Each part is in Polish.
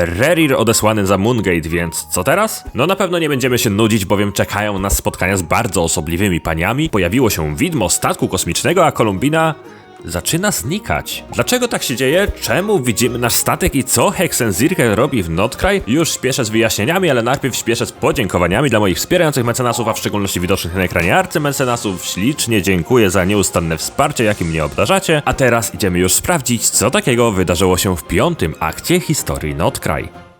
Rerir odesłany za Moongate, więc co teraz? No na pewno nie będziemy się nudzić, bowiem czekają nas spotkania z bardzo osobliwymi paniami. Pojawiło się widmo statku kosmicznego, a Kolumbina zaczyna znikać. Dlaczego tak się dzieje? Czemu widzimy nasz statek i co Hexenzirkel robi w Notkraj? Już śpieszę z wyjaśnieniami, ale najpierw śpieszę z podziękowaniami dla moich wspierających mecenasów, a w szczególności widocznych na ekranie arcymecenasów. Ślicznie dziękuję za nieustanne wsparcie, jakim mnie obdarzacie. A teraz idziemy już sprawdzić, co takiego wydarzyło się w piątym akcie historii Notkraj.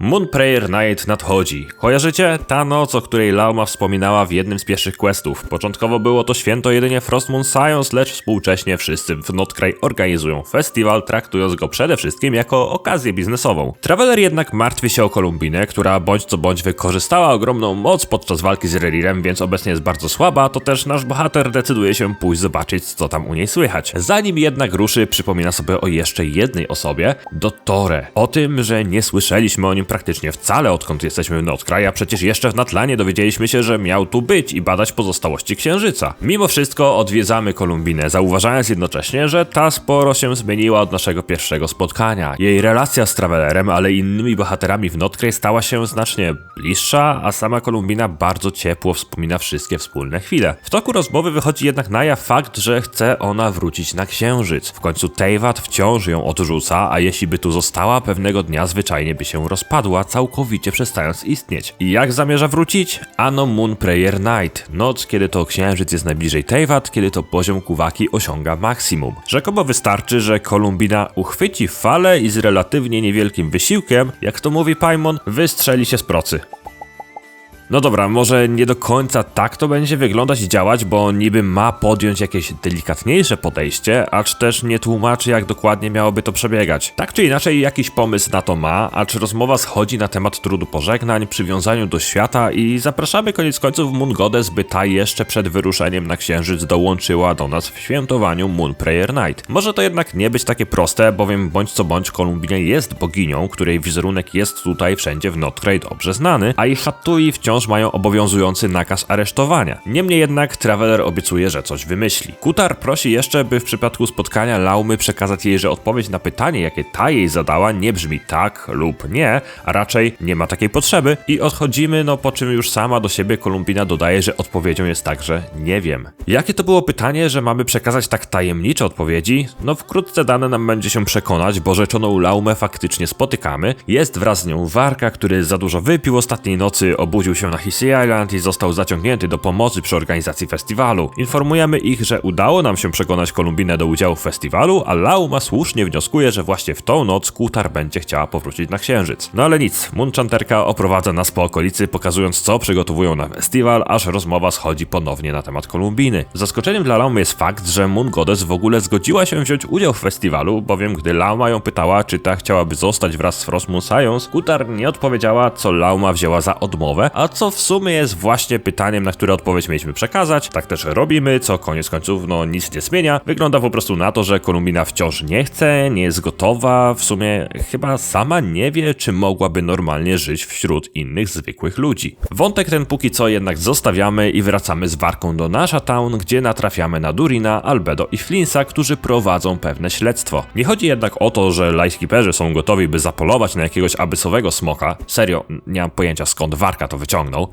Moon Prayer Night nadchodzi. Kojarzycie? Ta noc, o której Lauma wspominała w jednym z pierwszych questów. Początkowo było to święto jedynie Frost Moon Science, lecz współcześnie wszyscy w Notkraj organizują festiwal, traktując go przede wszystkim jako okazję biznesową. Traveler jednak martwi się o Kolumbinę, która bądź co bądź wykorzystała ogromną moc podczas walki z Rerirem, więc obecnie jest bardzo słaba, to też nasz bohater decyduje się pójść zobaczyć, co tam u niej słychać. Zanim jednak ruszy, przypomina sobie o jeszcze jednej osobie, Dottore. O tym, że nie słyszeliśmy o nim praktycznie wcale odkąd jesteśmy w Notkraj, a przecież jeszcze w Natlanie dowiedzieliśmy się, że miał tu być i badać pozostałości księżyca. Mimo wszystko odwiedzamy Kolumbinę, zauważając jednocześnie, że ta sporo się zmieniła od naszego pierwszego spotkania. Jej relacja z Travelerem, ale innymi bohaterami w Notkraj stała się znacznie bliższa, a sama Kolumbina bardzo ciepło wspomina wszystkie wspólne chwile. W toku rozmowy wychodzi jednak na jaw fakt, że chce ona wrócić na księżyc. W końcu Teyvat wciąż ją odrzuca, a jeśli by tu została, pewnego dnia zwyczajnie by się rozpadła całkowicie przestając istnieć. I jak zamierza wrócić? Ano Moon Prayer Night, noc, kiedy to księżyc jest najbliżej Teyvat, kiedy to poziom kuwaki osiąga maksimum. Rzekomo wystarczy, że Kolumbina uchwyci falę i z relatywnie niewielkim wysiłkiem, jak to mówi Paimon, wystrzeli się z procy. No dobra, może nie do końca tak to będzie wyglądać i działać, bo niby ma podjąć jakieś delikatniejsze podejście, acz też nie tłumaczy jak dokładnie miałoby to przebiegać. Tak czy inaczej jakiś pomysł na to ma, acz rozmowa schodzi na temat trudu pożegnań, przywiązaniu do świata i zapraszamy koniec końców Moon Goddess, by ta jeszcze przed wyruszeniem na księżyc dołączyła do nas w świętowaniu Moon Prayer Night. Może to jednak nie być takie proste, bowiem bądź co bądź Kolumbina jest boginią, której wizerunek jest tutaj wszędzie w Notkraj dobrze znany, a i Hattui wciąż mają obowiązujący nakaz aresztowania. Niemniej jednak Traveler obiecuje, że coś wymyśli. Kutar prosi jeszcze, by w przypadku spotkania Laumy przekazać jej, że odpowiedź na pytanie, jakie ta jej zadała, nie brzmi tak lub nie, a raczej nie ma takiej potrzeby i odchodzimy, no po czym już sama do siebie Kolumbina dodaje, że odpowiedzią jest także nie wiem. Jakie to było pytanie, że mamy przekazać tak tajemnicze odpowiedzi? No wkrótce dane nam będzie się przekonać, bo rzeczoną Laumę faktycznie spotykamy. Jest wraz z nią Warka, który za dużo wypił ostatniej nocy, obudził się na Hissy Island i został zaciągnięty do pomocy przy organizacji festiwalu. Informujemy ich, że udało nam się przekonać Kolumbinę do udziału w festiwalu, a Lauma słusznie wnioskuje, że właśnie w tą noc Kutar będzie chciała powrócić na księżyc. No ale nic, Moonchanterka oprowadza nas po okolicy, pokazując co przygotowują na festiwal, aż rozmowa schodzi ponownie na temat Kolumbiny. Zaskoczeniem dla Laumy jest fakt, że Moon Goddess w ogóle zgodziła się wziąć udział w festiwalu, bowiem gdy Lauma ją pytała, czy ta chciałaby zostać wraz z Frost Moon Science, Kutar nie odpowiedziała, co Lauma wzięła za odmowę, a co w sumie jest właśnie pytaniem, na które odpowiedź mieliśmy przekazać. Tak też robimy, co koniec końców no nic nie zmienia. Wygląda po prostu na to, że Kolumbina wciąż nie chce, nie jest gotowa, w sumie chyba sama nie wie, czy mogłaby normalnie żyć wśród innych zwykłych ludzi. Wątek ten póki co jednak zostawiamy i wracamy z Warką do Nasha Town, gdzie natrafiamy na Durina, Albedo i Flinsa, którzy prowadzą pewne śledztwo. Nie chodzi jednak o to, że Lightkeeperzy są gotowi, by zapolować na jakiegoś abysowego smoka. Serio, nie mam pojęcia skąd Warka to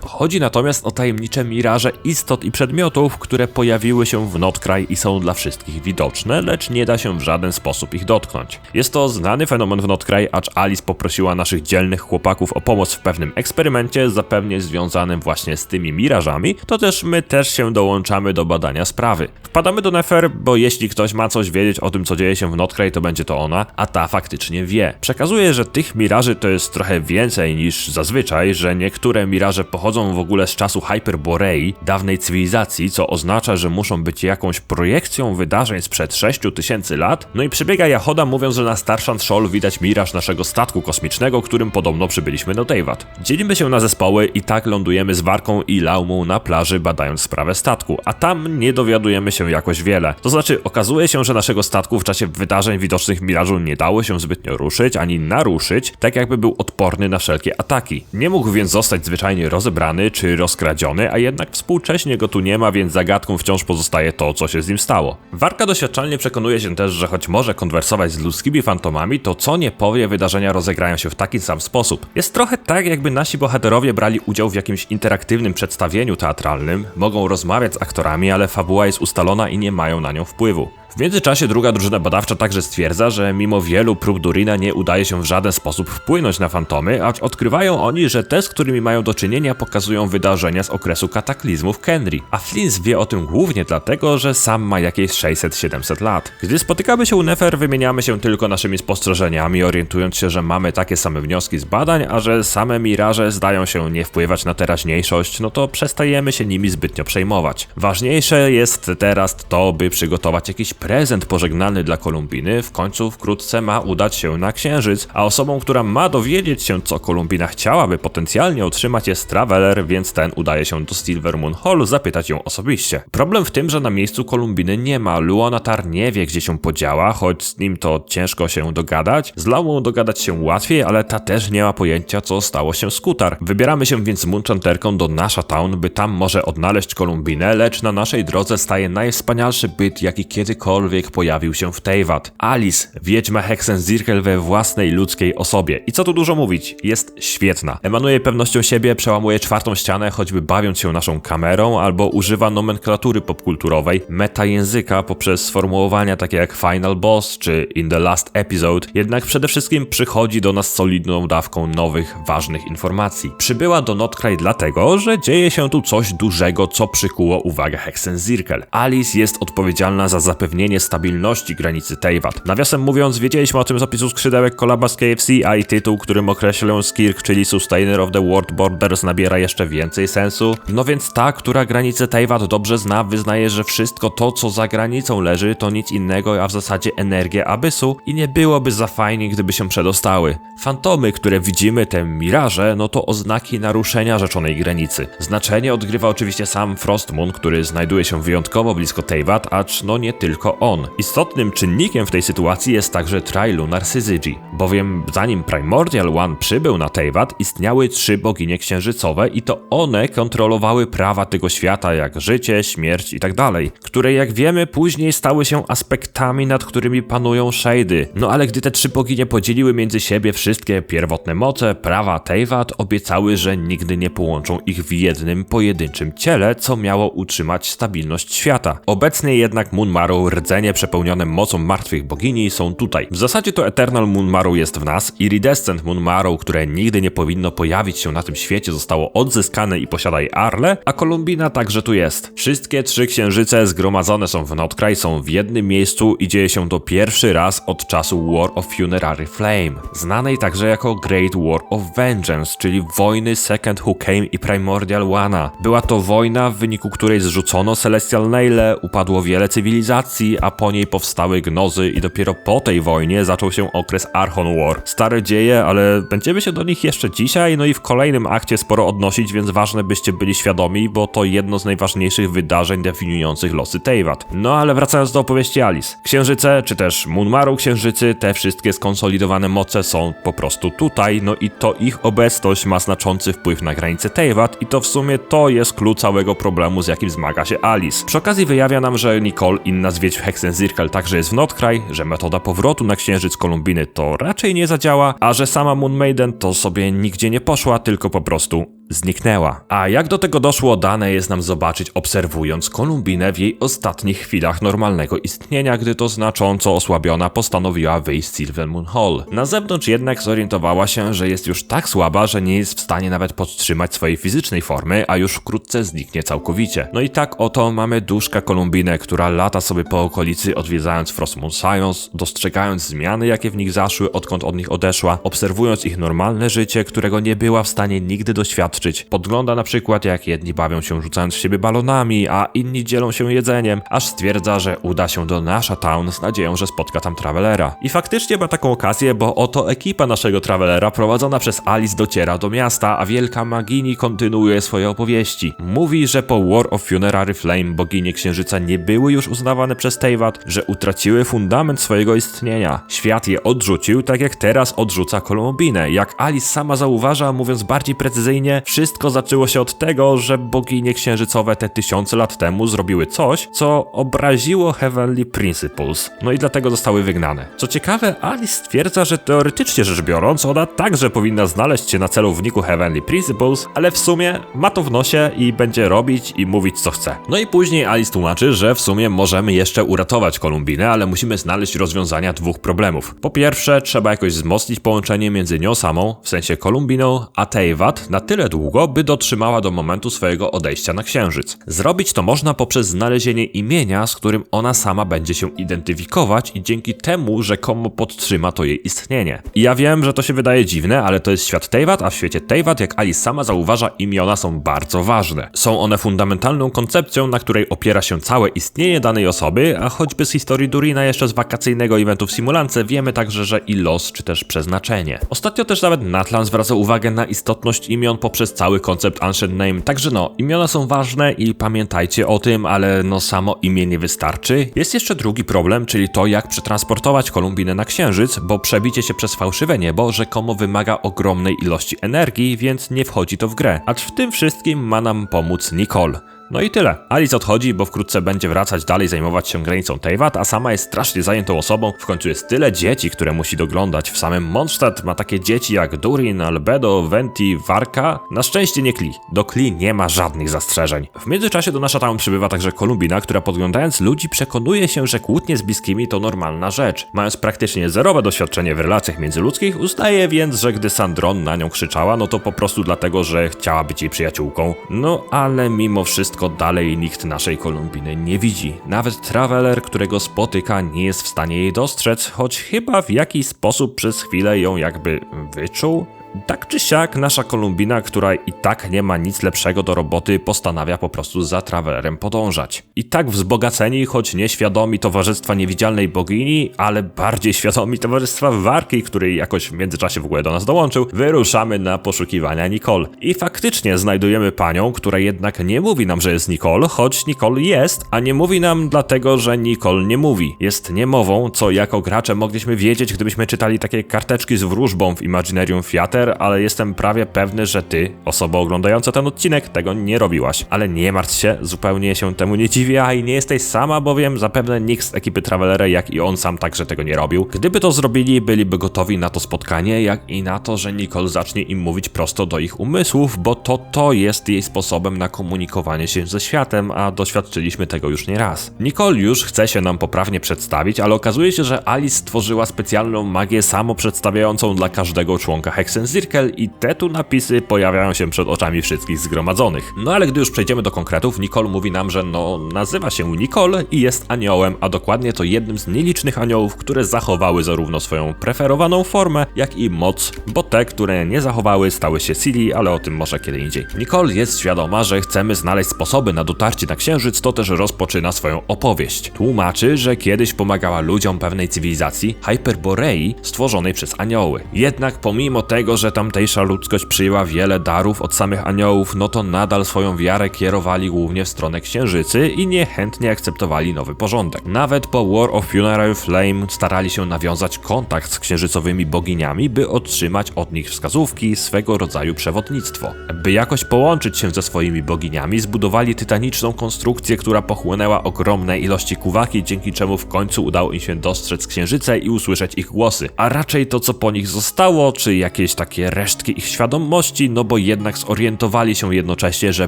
Chodzi natomiast o tajemnicze miraże istot i przedmiotów, które pojawiły się w Notkraj i są dla wszystkich widoczne, lecz nie da się w żaden sposób ich dotknąć. Jest to znany fenomen w Notkraj, acz Alice poprosiła naszych dzielnych chłopaków o pomoc w pewnym eksperymencie, zapewnie związanym właśnie z tymi mirażami, to też my też się dołączamy do badania sprawy. Wpadamy do Nefer, bo jeśli ktoś ma coś wiedzieć o tym, co dzieje się w Notkraj, to będzie to ona, a ta faktycznie wie. Przekazuje, że tych miraży to jest trochę więcej niż zazwyczaj, że niektóre miraże pochodzą w ogóle z czasu Hyperborei, dawnej cywilizacji, co oznacza, że muszą być jakąś projekcją wydarzeń sprzed 6000 lat. No i przebiega Jachoda mówiąc, że na Starshant Shoal widać miraż naszego statku kosmicznego, którym podobno przybyliśmy do Teyvat. Dzielimy się na zespoły i tak lądujemy z Warką i Laumą na plaży badając sprawę statku, a tam nie dowiadujemy się jakoś wiele. To znaczy okazuje się, że naszego statku w czasie wydarzeń widocznych mirażu nie dało się zbytnio ruszyć ani naruszyć, tak jakby był odporny na wszelkie ataki. Nie mógł więc zostać zwyczajnie rozebrany czy rozkradziony, a jednak współcześnie go tu nie ma, więc zagadką wciąż pozostaje to, co się z nim stało. Warka doświadczalnie przekonuje się też, że choć może konwersować z ludzkimi fantomami, to co nie powie, wydarzenia rozegrają się w taki sam sposób. Jest trochę tak, jakby nasi bohaterowie brali udział w jakimś interaktywnym przedstawieniu teatralnym, mogą rozmawiać z aktorami, ale fabuła jest ustalona i nie mają na nią wpływu. W międzyczasie druga drużyna badawcza także stwierdza, że mimo wielu prób Durina nie udaje się w żaden sposób wpłynąć na fantomy, a odkrywają oni, że te, z którymi mają do czynienia, pokazują wydarzenia z okresu kataklizmów Kenry. A Flins wie o tym głównie dlatego, że sam ma jakieś 600-700 lat. Gdy spotykamy się u Nefer, wymieniamy się tylko naszymi spostrzeżeniami, orientując się, że mamy takie same wnioski z badań, a że same miraże zdają się nie wpływać na teraźniejszość, no to przestajemy się nimi zbytnio przejmować. Ważniejsze jest teraz to, by przygotować jakiś prezent pożegnalny dla Kolumbiny w końcu wkrótce ma udać się na Księżyc, a osobą, która ma dowiedzieć się, co Kolumbina chciałaby potencjalnie otrzymać jest Traveler, więc ten udaje się do Silver Moon Hall zapytać ją osobiście. Problem w tym, że na miejscu Kolumbiny nie ma, Luonatar nie wie, gdzie się podziała, choć z nim to ciężko się dogadać. Z Laumą dogadać się łatwiej, ale ta też nie ma pojęcia, co stało się z Kutar. Wybieramy się więc z Moonchanterką do Nasha Town, by tam może odnaleźć Kolumbinę, lecz na naszej drodze staje najwspanialszy byt, jaki kiedykolwiek kiedykolwiek pojawił się w Teyvat. Alice, wiedźma Hexenzirkel we własnej ludzkiej osobie. I co tu dużo mówić, jest świetna. Emanuje pewnością siebie, przełamuje czwartą ścianę, choćby bawiąc się naszą kamerą, albo używa nomenklatury popkulturowej, meta języka poprzez sformułowania takie jak Final Boss czy In the Last Episode, jednak przede wszystkim przychodzi do nas solidną dawką nowych, ważnych informacji. Przybyła do Notkraj dlatego, że dzieje się tu coś dużego, co przykuło uwagę Hexenzirkel. Alice jest odpowiedzialna za zapewnienie zapewnienie stabilności granicy Teyvat. Nawiasem mówiąc, wiedzieliśmy o tym z opisu skrzydełek kolaba z KFC, a i tytuł, którym określę Skirk, czyli Sustainer of the World Borders nabiera jeszcze więcej sensu. No więc ta, która granicę Teyvat dobrze zna, wyznaje, że wszystko to, co za granicą leży, to nic innego, a w zasadzie energia Abyssu i nie byłoby za fajnie, gdyby się przedostały. Fantomy, które widzimy, te miraże, no to oznaki naruszenia rzeczonej granicy. Znaczenie odgrywa oczywiście sam Frostmoon, który znajduje się wyjątkowo blisko Teyvat, acz no nie tylko on. Istotnym czynnikiem w tej sytuacji jest także Trilunar Syzygi, bowiem zanim Primordial One przybył na Teyvat, istniały trzy boginie księżycowe i to one kontrolowały prawa tego świata, jak życie, śmierć itd., tak które jak wiemy później stały się aspektami, nad którymi panują Shady. No ale gdy te trzy boginie podzieliły między siebie wszystkie pierwotne moce, prawa Teyvat obiecały, że nigdy nie połączą ich w jednym, pojedynczym ciele, co miało utrzymać stabilność świata. Obecnie jednak Moonmarrow rdzenie przepełnione mocą martwych bogini są tutaj. W zasadzie to Eternal Moon Marrow jest w nas, Iridescent Moon Marrow, które nigdy nie powinno pojawić się na tym świecie, zostało odzyskane i posiada je Arle, a Kolumbina także tu jest. Wszystkie trzy księżyce zgromadzone są w Notkraj, są w jednym miejscu i dzieje się to pierwszy raz od czasu War of Funerary Flame, znanej także jako Great War of Vengeance, czyli wojny Second Who Came i Primordial Wana. Była to wojna, w wyniku której zrzucono Celestial Naile, upadło wiele cywilizacji, a po niej powstały gnozy i dopiero po tej wojnie zaczął się okres Archon War. Stare dzieje, ale będziemy się do nich jeszcze dzisiaj, no i w kolejnym akcie sporo odnosić, więc ważne byście byli świadomi, bo to jedno z najważniejszych wydarzeń definiujących losy Teyvat. No ale wracając do opowieści Alice. Księżyce, czy też Moonmaru księżycy, te wszystkie skonsolidowane moce są po prostu tutaj, no i to ich obecność ma znaczący wpływ na granice Teyvat i to w sumie to jest klucz całego problemu, z jakim zmaga się Alice. Przy okazji wyjawia nam, że Nicole, inna z wiedźm Hexenzirkel także jest w Notkraj, że metoda powrotu na księżyc Kolumbiny to raczej nie zadziała, a że sama Moon Maiden to sobie nigdzie nie poszła, tylko po prostu zniknęła. A jak do tego doszło, dane jest nam zobaczyć obserwując Kolumbinę w jej ostatnich chwilach normalnego istnienia, gdy to znacząco osłabiona postanowiła wyjść z Silver Moon Hall. Na zewnątrz jednak zorientowała się, że jest już tak słaba, że nie jest w stanie nawet podtrzymać swojej fizycznej formy, a już wkrótce zniknie całkowicie. No i tak oto mamy duszka Kolumbinę, która lata sobie po okolicy odwiedzając Frostmoon Science, dostrzegając zmiany jakie w nich zaszły, odkąd od nich odeszła, obserwując ich normalne życie, którego nie była w stanie nigdy doświadczyć doświadczyć. Podgląda na przykład jak jedni bawią się rzucając w siebie balonami, a inni dzielą się jedzeniem, aż stwierdza, że uda się do Nasha Town z nadzieją, że spotka tam Travelera. I faktycznie ma taką okazję, bo oto ekipa naszego Travelera prowadzona przez Alice dociera do miasta, a wielka Magini kontynuuje swoje opowieści. Mówi, że po War of Funerary Flame boginie księżyca nie były już uznawane przez Teyvat, że utraciły fundament swojego istnienia. Świat je odrzucił, tak jak teraz odrzuca Kolumbinę. Jak Alice sama zauważa, mówiąc bardziej precyzyjnie, wszystko zaczęło się od tego, że boginie księżycowe te tysiące lat temu zrobiły coś, co obraziło Heavenly Principles. No i dlatego zostały wygnane. Co ciekawe, Alice stwierdza, że teoretycznie rzecz biorąc, ona także powinna znaleźć się na celowniku Heavenly Principles, ale w sumie ma to w nosie i będzie robić i mówić co chce. No i później Alice tłumaczy, że w sumie możemy jeszcze uratować Kolumbinę, ale musimy znaleźć rozwiązania dwóch problemów. Po pierwsze, trzeba jakoś wzmocnić połączenie między nią samą, w sensie Kolumbiną, a Teyvat na tyle długo, by dotrzymała do momentu swojego odejścia na Księżyc. Zrobić to można poprzez znalezienie imienia, z którym ona sama będzie się identyfikować i dzięki temu rzekomo podtrzyma to jej istnienie. I ja wiem, że to się wydaje dziwne, ale to jest świat Teyvat, a w świecie Teyvat, jak Alice sama zauważa, imiona są bardzo ważne. Są one fundamentalną koncepcją, na której opiera się całe istnienie danej osoby, a choćby z historii Durina jeszcze z wakacyjnego eventu w Simulance wiemy także, że i los, czy też przeznaczenie. Ostatnio też nawet Natlan zwraca uwagę na istotność imion poprzez cały koncept Ancient Name, także no, imiona są ważne i pamiętajcie o tym, ale no samo imię nie wystarczy. Jest jeszcze drugi problem, czyli to jak przetransportować Kolumbinę na Księżyc, bo przebicie się przez fałszywe niebo rzekomo wymaga ogromnej ilości energii, więc nie wchodzi to w grę. Acz w tym wszystkim ma nam pomóc Nicole. No i tyle. Alice odchodzi, bo wkrótce będzie wracać dalej zajmować się granicą Teyvat, a sama jest strasznie zajętą osobą. W końcu jest tyle dzieci, które musi doglądać. W samym Mondstadt ma takie dzieci jak Durin, Albedo, Venti, Warka. Na szczęście nie Kli. Do Kli nie ma żadnych zastrzeżeń. W międzyczasie do nasza tam przybywa także Kolumbina, która podglądając ludzi przekonuje się, że kłótnie z bliskimi to normalna rzecz. Mając praktycznie zerowe doświadczenie w relacjach międzyludzkich, ustaje więc, że gdy Sandron na nią krzyczała, no to po prostu dlatego, że chciała być jej przyjaciółką. No ale mimo wszystko wszystko dalej nikt naszej Kolumbiny nie widzi. Nawet Traveler, którego spotyka, nie jest w stanie jej dostrzec, choć chyba w jakiś sposób przez chwilę ją jakby wyczuł. Tak czy siak, nasza Kolumbina, która i tak nie ma nic lepszego do roboty, postanawia po prostu za Travelerem podążać. I tak wzbogaceni, choć nieświadomi towarzystwa niewidzialnej bogini, ale bardziej świadomi towarzystwa Warki, który jakoś w międzyczasie w ogóle do nas dołączył, wyruszamy na poszukiwania Nicole. I faktycznie znajdujemy panią, która jednak nie mówi nam, że jest Nicole, choć Nicole jest, a nie mówi nam dlatego, że Nicole nie mówi. Jest niemową, co jako gracze mogliśmy wiedzieć, gdybyśmy czytali takie karteczki z wróżbą w Imaginarium Theater, ale jestem prawie pewny, że ty, osoba oglądająca ten odcinek, tego nie robiłaś. Ale nie martw się, zupełnie się temu nie dziwię, a i nie jesteś sama, bowiem zapewne nikt z ekipy Travelera, jak i on sam także tego nie robił. Gdyby to zrobili, byliby gotowi na to spotkanie, jak i na to, że Nicole zacznie im mówić prosto do ich umysłów, bo to to jest jej sposobem na komunikowanie się ze światem, a doświadczyliśmy tego już nie raz. Nicole już chce się nam poprawnie przedstawić, ale okazuje się, że Alice stworzyła specjalną magię samo przedstawiającą dla każdego członka Hexen Circle i te tu napisy pojawiają się przed oczami wszystkich zgromadzonych. No ale gdy już przejdziemy do konkretów, Nicole mówi nam, że no nazywa się Nicole i jest aniołem, a dokładnie to jednym z nielicznych aniołów, które zachowały zarówno swoją preferowaną formę, jak i moc, bo te, które nie zachowały, stały się Silly, ale o tym może kiedy indziej. Nicole jest świadoma, że chcemy znaleźć sposoby na dotarcie na Księżyc, to też rozpoczyna swoją opowieść. Tłumaczy, że kiedyś pomagała ludziom pewnej cywilizacji, Hyperborei, stworzonej przez anioły. Jednak pomimo tego, że że tamtejsza ludzkość przyjęła wiele darów od samych aniołów, no to nadal swoją wiarę kierowali głównie w stronę księżycy i niechętnie akceptowali nowy porządek. Nawet po War of Funeral Flame starali się nawiązać kontakt z księżycowymi boginiami, by otrzymać od nich wskazówki, swego rodzaju przewodnictwo. By jakoś połączyć się ze swoimi boginiami, zbudowali tytaniczną konstrukcję, która pochłonęła ogromne ilości kuwaki, dzięki czemu w końcu udało im się dostrzec księżyce i usłyszeć ich głosy. A raczej to, co po nich zostało, czy jakieś takie resztki ich świadomości, no bo jednak zorientowali się jednocześnie, że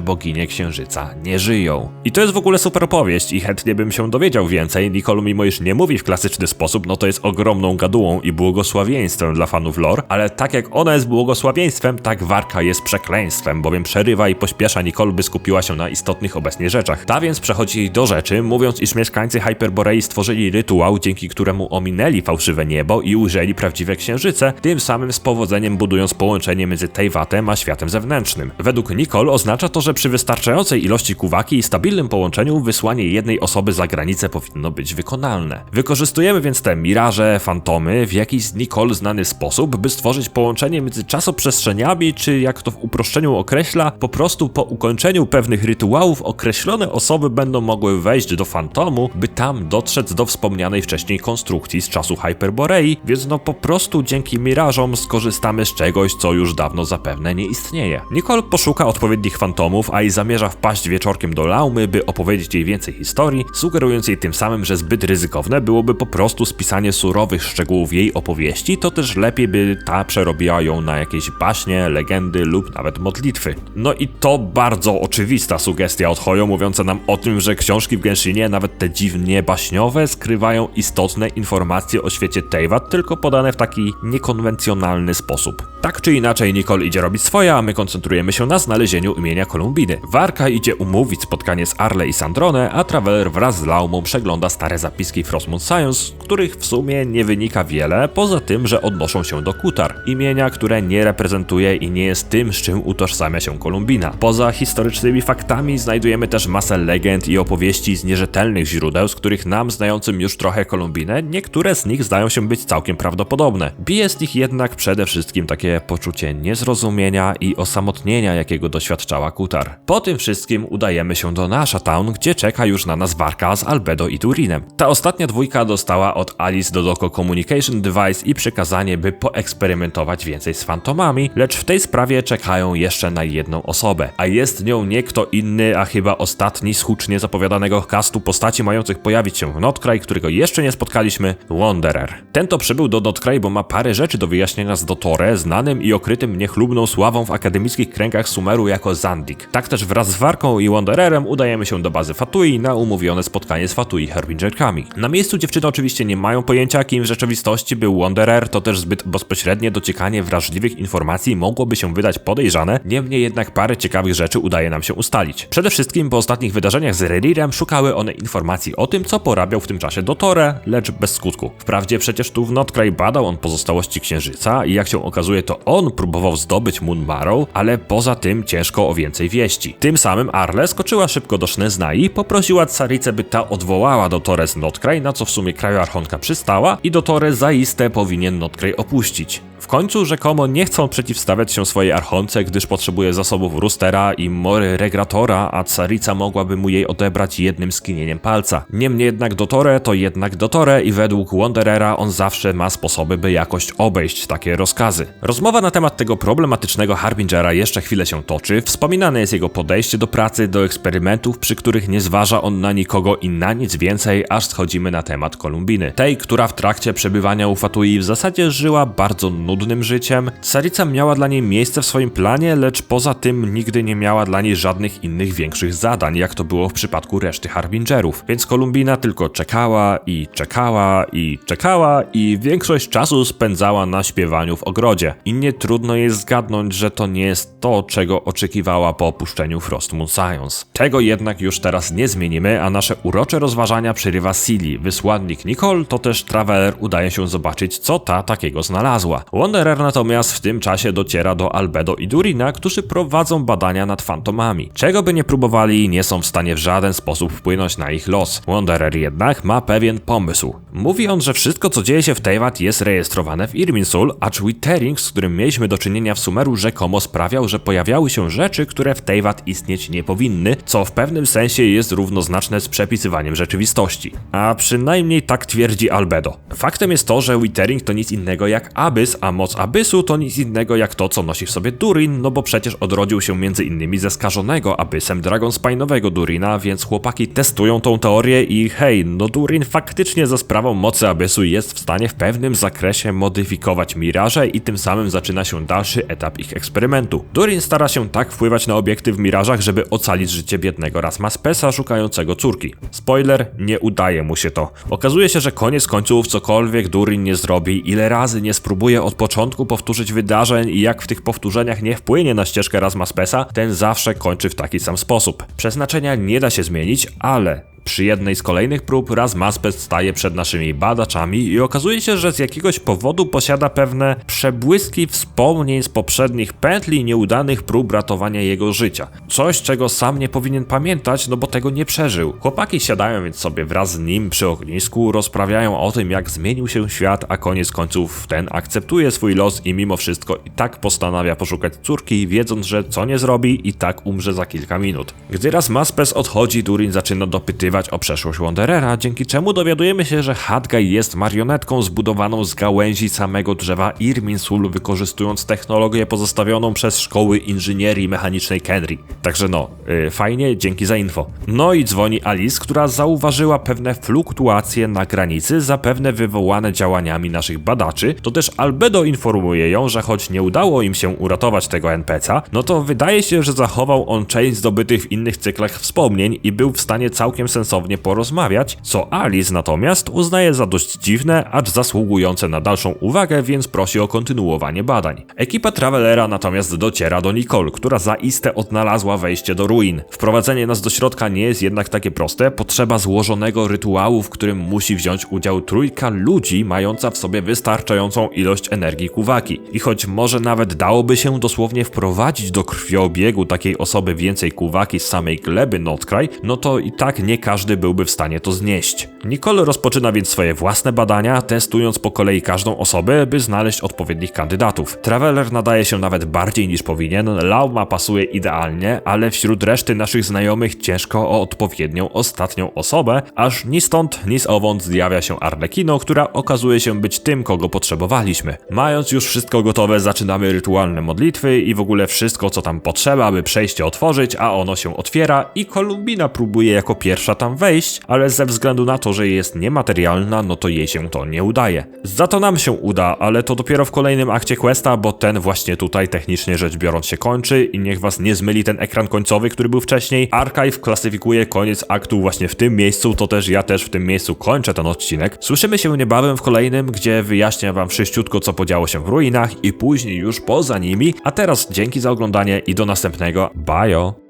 boginie księżyca nie żyją. I to jest w ogóle super opowieść i chętnie bym się dowiedział więcej. Nicole mimo iż nie mówi w klasyczny sposób, no to jest ogromną gadułą i błogosławieństwem dla fanów lore, ale tak jak ona jest błogosławieństwem, tak Warka jest przekleństwem, bowiem przerywa i pośpiesza Nicole, by skupiła się na istotnych obecnie rzeczach. Ta więc przechodzi do rzeczy, mówiąc iż mieszkańcy Hyperborei stworzyli rytuał, dzięki któremu ominęli fałszywe niebo i ujrzeli prawdziwe księżyce, tym samym z powodzeniem budują budując połączenie między Teyvatem a światem zewnętrznym. Według Nicole oznacza to, że przy wystarczającej ilości kuwaki i stabilnym połączeniu wysłanie jednej osoby za granicę powinno być wykonalne. Wykorzystujemy więc te miraże, fantomy w jakiś z Nicole znany sposób, by stworzyć połączenie między czasoprzestrzeniami, czy jak to w uproszczeniu określa, po prostu po ukończeniu pewnych rytuałów określone osoby będą mogły wejść do fantomu, by tam dotrzeć do wspomnianej wcześniej konstrukcji z czasu Hyperborei, więc no po prostu dzięki mirażom skorzystamy z czegoś, co już dawno zapewne nie istnieje. Nicole poszuka odpowiednich fantomów, a i zamierza wpaść wieczorkiem do Laumy, by opowiedzieć jej więcej historii, sugerując jej tym samym, że zbyt ryzykowne byłoby po prostu spisanie surowych szczegółów jej opowieści, to też lepiej by ta przerobiła ją na jakieś baśnie, legendy lub nawet modlitwy. No i to bardzo oczywista sugestia od Hoyo, mówiąca nam o tym, że książki w Genshinie, nawet te dziwnie baśniowe, skrywają istotne informacje o świecie Teyvat, tylko podane w taki niekonwencjonalny sposób. Tak czy inaczej, Nicole idzie robić swoje, a my koncentrujemy się na znalezieniu imienia Kolumbiny. Warka idzie umówić spotkanie z Arle i Sandrone, a Traveler wraz z Laumą przegląda stare zapiski Frostmoon Science, których w sumie nie wynika wiele, poza tym, że odnoszą się do Kutar, imienia, które nie reprezentuje i nie jest tym, z czym utożsamia się Kolumbina. Poza historycznymi faktami znajdujemy też masę legend i opowieści z nierzetelnych źródeł, z których nam znającym już trochę Kolumbinę, niektóre z nich zdają się być całkiem prawdopodobne. Bije z nich jednak przede wszystkim takie poczucie niezrozumienia i osamotnienia, jakiego doświadczała Kutar. Po tym wszystkim udajemy się do Nasha Town, gdzie czeka już na nas Warka z Albedo i Turinem. Ta ostatnia dwójka dostała od Alice Dodoko Communication Device i przekazanie, by poeksperymentować więcej z fantomami, lecz w tej sprawie czekają jeszcze na jedną osobę, a jest nią nie kto inny, a chyba ostatni z hucznie zapowiadanego castu postaci mających pojawić się w Notkraj, którego jeszcze nie spotkaliśmy, Wanderer. Ten to przybył do Notkraj, bo ma parę rzeczy do wyjaśnienia z Dotore, znanym i okrytym niechlubną sławą w akademickich kręgach Sumeru jako Zandik. Tak też wraz z Warką i Wandererem udajemy się do bazy Fatui na umówione spotkanie z Fatui Harbingerkami. Na miejscu dziewczyny oczywiście nie mają pojęcia, kim w rzeczywistości był Wanderer, to też zbyt bezpośrednie dociekanie wrażliwych informacji mogłoby się wydać podejrzane, niemniej jednak parę ciekawych rzeczy udaje nam się ustalić. Przede wszystkim po ostatnich wydarzeniach z Rerirem szukały one informacji o tym, co porabiał w tym czasie Dotore, lecz bez skutku. Wprawdzie przecież tu w Notkraj badał on pozostałości księżyca i jak się okazuje to on próbował zdobyć Moon Marrow, ale poza tym ciężko o więcej wieści. Tym samym Arle skoczyła szybko do Sznezna i poprosiła Caricę, by ta odwołała Dotore z Notkraj, na co w sumie krajoarchonka przystała i Dotore zaiste powinien Notkraj opuścić. W końcu rzekomo nie chcą przeciwstawiać się swojej archonce, gdyż potrzebuje zasobów Rustera i Mory Regratora, a Carica mogłaby mu jej odebrać jednym skinieniem palca. Niemniej jednak Dotore to jednak Dotore i według Wanderera on zawsze ma sposoby, by jakoś obejść takie rozkazy. Rozmowa na temat tego problematycznego Harbingera jeszcze chwilę się toczy, wspominane jest jego podejście do pracy, do eksperymentów, przy których nie zważa on na nikogo i na nic więcej, aż schodzimy na temat Kolumbiny. Tej, która w trakcie przebywania u Fatui w zasadzie żyła bardzo nudnym życiem. Carica miała dla niej miejsce w swoim planie, lecz poza tym nigdy nie miała dla niej żadnych innych większych zadań, jak to było w przypadku reszty Harbingerów. Więc Kolumbina tylko czekała i czekała i czekała i większość czasu spędzała na śpiewaniu w ogrodzie. I nie trudno jest zgadnąć, że to nie jest to, czego oczekiwała po opuszczeniu Frost Moon Science. Tego jednak już teraz nie zmienimy, a nasze urocze rozważania przerywa Silly. Wysłannik Nicole to też Traveler udaje się zobaczyć, co ta takiego znalazła. Wanderer natomiast w tym czasie dociera do Albedo i Durina, którzy prowadzą badania nad fantomami. Czego by nie próbowali, nie są w stanie w żaden sposób wpłynąć na ich los. Wanderer jednak ma pewien pomysł. Mówi on, że wszystko co dzieje się w Teyvat jest rejestrowane w Irminsul, a Twittering, z którym mieliśmy do czynienia w Sumeru rzekomo sprawiał, że pojawiały się rzeczy, które w Teyvat istnieć nie powinny, co w pewnym sensie jest równoznaczne z przepisywaniem rzeczywistości. A przynajmniej tak twierdzi Albedo. Faktem jest to, że Wittering to nic innego jak Abyss, a moc Abyssu to nic innego jak to, co nosi w sobie Durin, no bo przecież odrodził się między innymi ze skażonego Abyssem Dragonspinowego Durina, więc chłopaki testują tą teorię i hej, no Durin faktycznie za sprawą mocy Abyssu jest w stanie w pewnym zakresie modyfikować miraże i tym samym zaczyna się dalszy etap ich eksperymentu. Durin stara się tak wpływać na obiekty w mirażach, żeby ocalić życie biednego Rasmaspesa szukającego córki. Spoiler, nie udaje mu się to. Okazuje się, że koniec końców cokolwiek Durin nie zrobi, ile razy nie spróbuje od początku powtórzyć wydarzeń i jak w tych powtórzeniach nie wpłynie na ścieżkę Rasmaspesa, ten zawsze kończy w taki sam sposób. Przeznaczenia nie da się zmienić, ale przy jednej z kolejnych prób raz Maspes staje przed naszymi badaczami i okazuje się, że z jakiegoś powodu posiada pewne przebłyski wspomnień z poprzednich pętli nieudanych prób ratowania jego życia. Coś, czego sam nie powinien pamiętać, no bo tego nie przeżył. Chłopaki siadają więc sobie wraz z nim przy ognisku, rozprawiają o tym, jak zmienił się świat, a koniec końców ten akceptuje swój los i mimo wszystko i tak postanawia poszukać córki, wiedząc, że co nie zrobi i tak umrze za kilka minut. Gdy raz Maspes odchodzi, Durin zaczyna dopytywać dopytywać o przeszłość Wanderera, dzięki czemu dowiadujemy się, że Hadgaj jest marionetką zbudowaną z gałęzi samego drzewa Irminsul, wykorzystując technologię pozostawioną przez szkoły inżynierii mechanicznej Kenry. Także no, yy, fajnie, dzięki za info. No i dzwoni Alice, która zauważyła pewne fluktuacje na granicy, zapewne wywołane działaniami naszych badaczy. To też Albedo informuje ją, że choć nie udało im się uratować tego NPC'a, no to wydaje się, że zachował on część zdobytych w innych cyklach wspomnień i był w stanie całkiem sensownie porozmawiać, co Alice natomiast uznaje za dość dziwne, acz zasługujące na dalszą uwagę, więc prosi o kontynuowanie badań. Ekipa Travelera natomiast dociera do Nicole, która zaiste odnalazła wejście do ruin. Wprowadzenie nas do środka nie jest jednak takie proste, potrzeba złożonego rytuału, w którym musi wziąć udział trójka ludzi mająca w sobie wystarczającą ilość energii kuwaki. I choć może nawet dałoby się dosłownie wprowadzić do krwiobiegu takiej osoby więcej kuwaki z samej gleby Notkraj, no to i tak nie każdy byłby w stanie to znieść. Nicole rozpoczyna więc swoje własne badania, testując po kolei każdą osobę, by znaleźć odpowiednich kandydatów. Traveler nadaje się nawet bardziej niż powinien, Lauma pasuje idealnie, ale wśród reszty naszych znajomych ciężko o odpowiednią ostatnią osobę, aż ni stąd, ni zowąd zjawia się Arlecchino, która okazuje się być tym, kogo potrzebowaliśmy. Mając już wszystko gotowe, zaczynamy rytualne modlitwy i w ogóle wszystko, co tam potrzeba, aby przejście otworzyć, a ono się otwiera i Kolumbina próbuje jako pierwsza tam wejść, ale ze względu na to, że jest niematerialna, no to jej się to nie udaje. Za to nam się uda, ale to dopiero w kolejnym akcie questa, bo ten właśnie tutaj technicznie rzecz biorąc się kończy i niech was nie zmyli ten ekran końcowy, który był wcześniej. Archive klasyfikuje koniec aktu właśnie w tym miejscu, to też ja też w tym miejscu kończę ten odcinek. Słyszymy się niebawem w kolejnym, gdzie wyjaśnię wam wszyściutko co podziało się w ruinach i później już poza nimi. A teraz dzięki za oglądanie i do następnego. Bajo!